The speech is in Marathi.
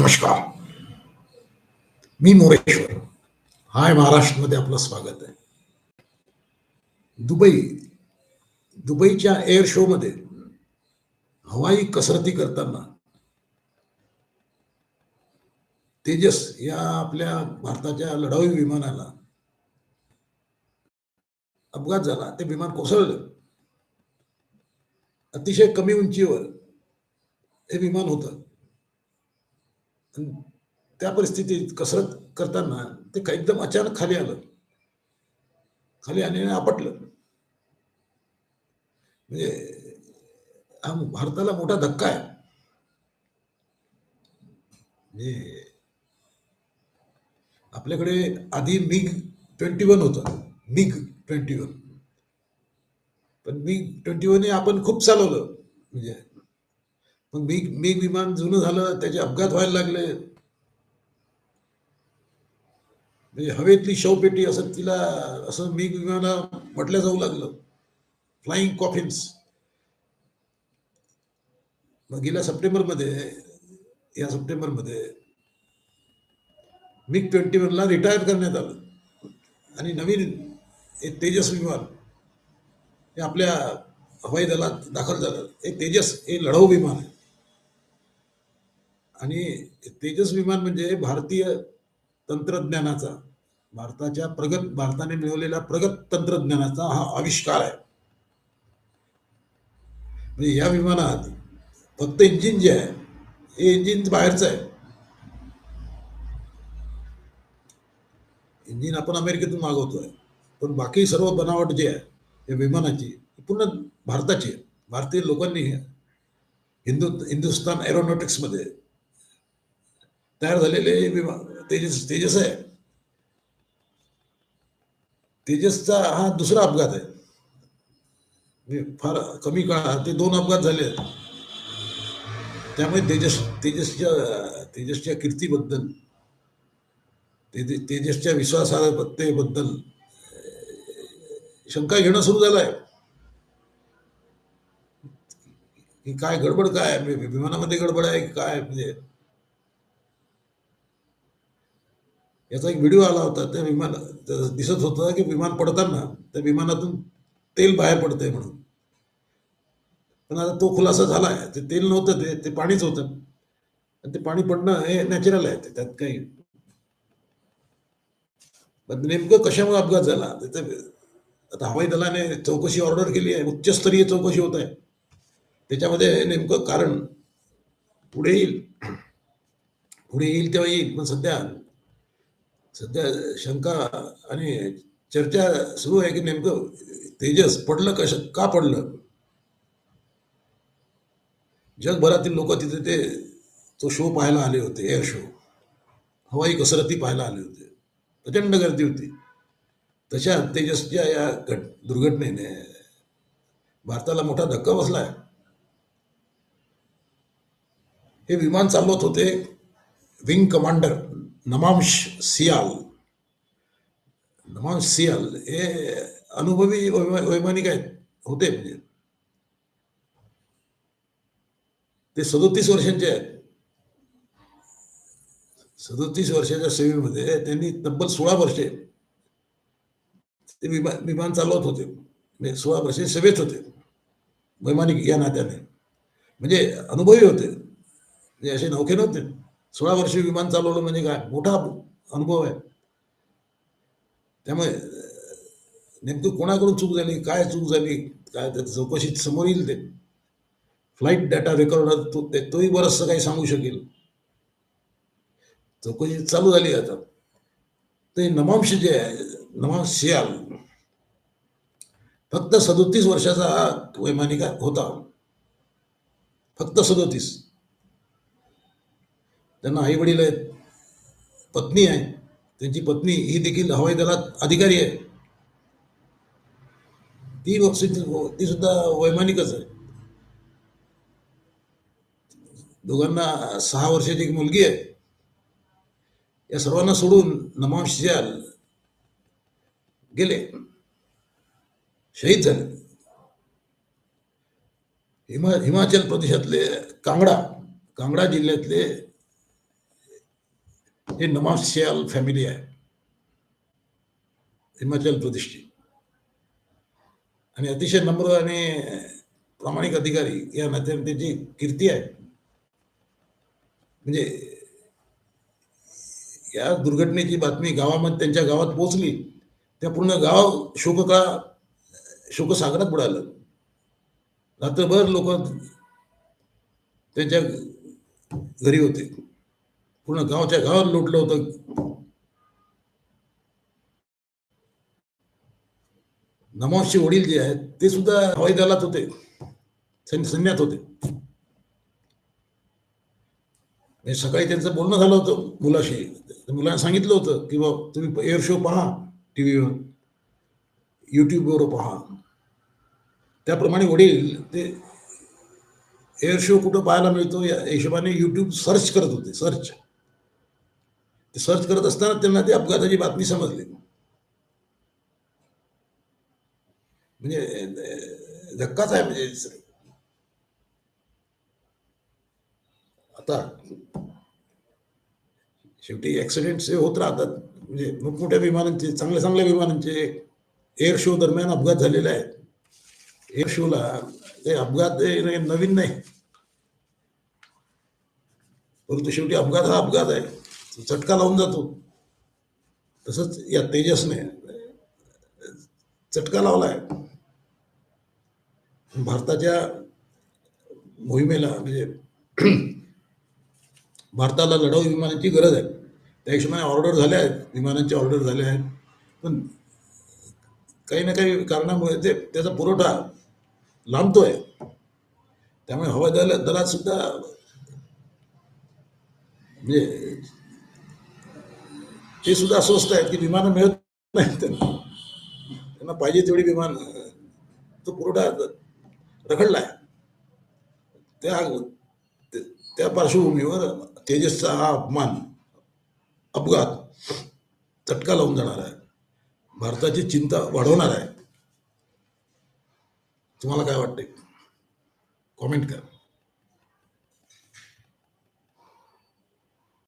नमस्कार. मी मोरेश्वर. हाय महाराष्ट्रमध्ये आपलं स्वागत आहे. दुबई दुबईच्या एअर शो मध्ये हवाई कसरती करताना तेजस या आपल्या भारताच्या लढाऊ विमानाला अपघात झाला. ते विमान कोसळलं. अतिशय कमी उंचीवर हे विमान होतं. त्या परिस्थितीत कसरत करताना ते एकदम अचानक खाली आलं. खाली आल्याने आपटलं. म्हणजे हा भारताला मोठा धक्का आहे. म्हणजे आपल्याकडे आधी मिग ट्वेंटी वन होता. MiG twenty one. पण मिग ट्वेंटी वन हे आपण खूप चालवलं. म्हणजे मग मिग मिग विमान जुनं झालं त्याचे अपघात व्हायला लागले. म्हणजे हवेतली शवपेटी असं तिला असं मिग विमाना म्हटलं जाऊ लागलं. फ्लाइंग कॉफिन्स मग गेल्या सप्टेंबरमध्ये या सप्टेंबरमध्ये मिग ट्वेंटी वनला रिटायर करण्यात आलं. आणि नवीन हे तेजस विमान हे आपल्या हवाई दलात दाखल झालं. हे तेजस हे लढाऊ विमान आहे. आणि तेजस विमान म्हणजे भारतीय तंत्रज्ञानाचा भारताच्या प्रगत भारताने मिळवलेला प्रगत तंत्रज्ञानाचा हा आविष्कार आहे. म्हणजे या विमानात फक्त इंजिन जे आहे हे इंजिन बाहेरचं आहे. इंजिन आपण अमेरिकेतून मागवतोय पण बाकी सर्व बनावट जे आहे या विमानाची पूर्ण भारताची आहे. भारतीय लोकांनी हिंदू हिंदुस्तान एरोनॉटिक्समध्ये तयार झालेले विमान तेजस तेजस आहे. तेजसचा हा दुसरा अपघात आहे. फार कमी काळात ते दोन अपघात झाले आहेत. त्यामुळे तेजस तेजसच्या तेजसच्या कीर्तीबद्दल तेज तेजसच्या विश्वासार्हतेबद्दल शंका घेणं सुरू झालं आहे की काय गडबड काय म्हणजे विमानामध्ये गडबड आहे की काय? म्हणजे याचा एक व्हिडिओ आला होता त्या विमान दिसत होतं की विमान पडताना त्या विमानातून तेल बाहेर पडतंय म्हणून. पण आता तो खुलासा झाला आहे ते तेल नव्हतं ते ते पाणीच होतं. आणि ते पाणी पडणं हे नॅचरल आहे. ते त्यात काही पण नेमकं कशामुळे अपघात झाला? त्याचं आता हवाई दलाने चौकशी ऑर्डर केली आहे. उच्चस्तरीय चौकशी होत आहे. त्याच्यामध्ये नेमकं कारण पुढे येईल. पुढे येईल तेव्हा येईल. पण सध्या सध्या शंका आणि चर्चा सुरू आहे की नेमकं तेजस पडलं कश का पडलं? जगभरातील लोक तिथे ते तो शो पाहायला आले होते एअर शो हवाई कसरती पाहायला आले होते. प्रचंड गर्दी होती. तशा तेजसच्या या घट दुर्घटनेने भारताला मोठा धक्का बसला आहे. हे विमान चालवत होते विंग कमांडर नमांश सियाल। नमांश सियाल हे अनुभवी वैमा- वैमानिक आहेत होते म्हणजे. ते सदोतीस वर्षांचे आहेत. सदोतीस वर्षाच्या सेवेमध्ये त्यांनी तब्बल सोळा वर्षे ते विमान विमान चालवत होते. म्हणजे सोळा वर्षे सेवेत होते. वैमानिक या नात्याने. म्हणजे अनुभवी होते. म्हणजे असे नौके नव्हते. सोळा वर्ष विमान चालवलं म्हणजे काय? मोठा अनुभव आहे. त्यामुळे नेमकं कोणाकडून चूक झाली? काय चूक झाली? काय त्या चौकशी समोर येईल ते. फ्लाईट डाटा रेकॉर्डर तो ते- तोही बरंचसं काही सांगू शकेल. चौकशी चालू झाली आता. ते नमांश जे आहे नमांश सियाल फक्त सदोतीस वर्षाचा हा वैमानिक होता. फक्त सदोतीस. त्यांना आई वडील आहेत पत्नी आहे त्यांची पत्नी ही देखील हवाई दलात अधिकारी आहे. ती व- ती सुद्धा वैमानिकच आहे. दोघांना सहा वर्षाची एक मुलगी आहे. या सर्वांना सोडून नमांश सियाल गेले. शहीद झाले. हिमा हिमाचल प्रदेशातले कांगडा कांगडा जिल्ह्यातले हे नमाज फॅमिली आहे. हिमाचल प्रदेशची. आणि अतिशय नम्र आणि प्रामाणिक अधिकारी या नात्याने त्यांची कीर्ती आहे. म्हणजे या दुर्घटनेची बातमी गावामध्ये त्यांच्या गावात पोहोचली त्या पूर्ण गाव शोकका शोकसागरात बुडालं. रात्रभर लोक त्यांच्या घरी होते. पूर्ण गावच्या गावात लुटलं होतं. नमाजचे वडील जे आहेत ते सुद्धा हवाई दलात होते. सैन्यात होते. सकाळी त्यांचं बोलणं झालं होतं मुलाशी. मुलांना सांगितलं होतं की बा तुम्ही एअर शो पहा टी व्हीवर यूट्यूबवर पहा. त्याप्रमाणे वडील ते एअर शो कुठं पाहायला मिळतो या हिशोबाने युट्यूब सर्च करत होते सर्च ते सर्च करत असताना त्यांना ती अपघाताची बातमी समजली. म्हणजे, धक्काच आहे म्हणजे आता शेवटी ऍक्सिडेंट्स हे होत राहतात, म्हणजे मोठमोठ्या विमानांचे, चांगल्या चांगल्या विमानांचे एअर शो दरम्यान अपघात झालेले आहेत. एअर शोला ते अपघात नवीन नाही. परंतु शेवटी अपघात हा अपघात आहे. तो चटका लावून जातो. तसंच या तेजसने चटका लावलाय. भारताच्या मोहिमेला म्हणजे भारताला लढाऊ विमानांची गरज आहे. त्या हिशोबाने ऑर्डर झाल्या आहेत विमानांचे ऑर्डर झाले आहेत. पण काही ना काही कारणामुळे ते त्याचा पुरवठा लांबतोय. त्यामुळे हवाई दला दलात सुद्धा म्हणजे ते सुद्धा स्वस्त आहेत की विमानं मिळत नाहीत त्यांना. त्यांना पाहिजे तेवढी विमान तो पुरवठा रखडलाय. त्या त्या पार्श्वभूमीवर तेजसचा हा अपमान अपघात चटका लावून जाणार आहे. भारताची चिंता वाढवणार आहे. तुम्हाला काय वाटते कॉमेंट करा.